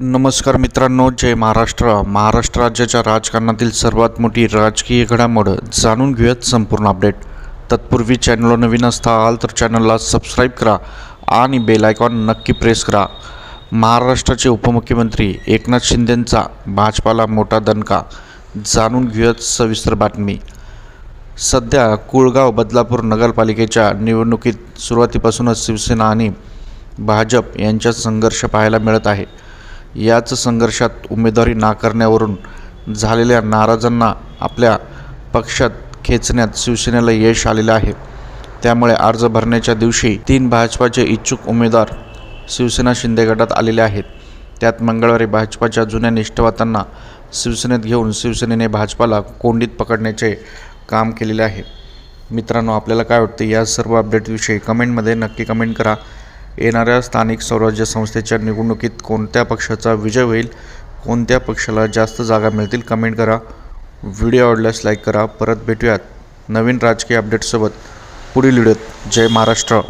नमस्कार मित्रांनो जय महाराष्ट्र. महाराष्ट्र राज्याच्या राजकारणातील सर्वात मोठी राजकीय घडामोड जाणून घेऊयात संपूर्ण अपडेट. तत्पूर्वी चॅनलवर नवीन असताल तर चॅनलला सबस्क्राईब करा आणि बेल आयकॉन नक्की प्रेस करा. महाराष्ट्राचे उपमुख्यमंत्री एकनाथ शिंदेंचा भाजपाला मोठा दणका. जाणून घेऊयात सविस्तर बातमी. सध्या कुळगाव बदलापूर नगरपालिकेच्या निवडणुकीत सुरुवातीपासूनच शिवसेना आणि भाजप यांच्यात संघर्ष पाहायला मिळत आहे. याच संघर्षात उमेदवारी नाकारण्यावरून झालेल्या नाराजांना आपल्या पक्षात खेचण्यात शिवसेनेला यश आलेलं आहे. त्यामुळे अर्ज भरण्याच्या दिवशी तीन भाजपाचे इच्छुक उमेदवार शिवसेना शिंदे गटात आलेले आहेत. त्यात मंगळवारी भाजपाच्या जुन्या निष्ठावतांना शिवसेनेत घेऊन शिवसेनेने भाजपाला कोंडीत पकडण्याचे काम केलेले आहे. मित्रांनो आपल्याला काय वाटते? या सर्व अपडेटविषयी कमेंटमध्ये नक्की कमेंट करा. येणाऱ्या स्थानिक स्वराज्य संस्थेच्या निवडणुकीत कोणत्या पक्षाचा विजय होईल कोणत्या पक्षाला जास्त जागा मिळतील कमेंट करा. व्हिडिओ आवडल्यास लाईक करा. परत भेटूयात नवीन राजकीय अपडेटसोबत पुढील व्हिडिओत. जय महाराष्ट्र.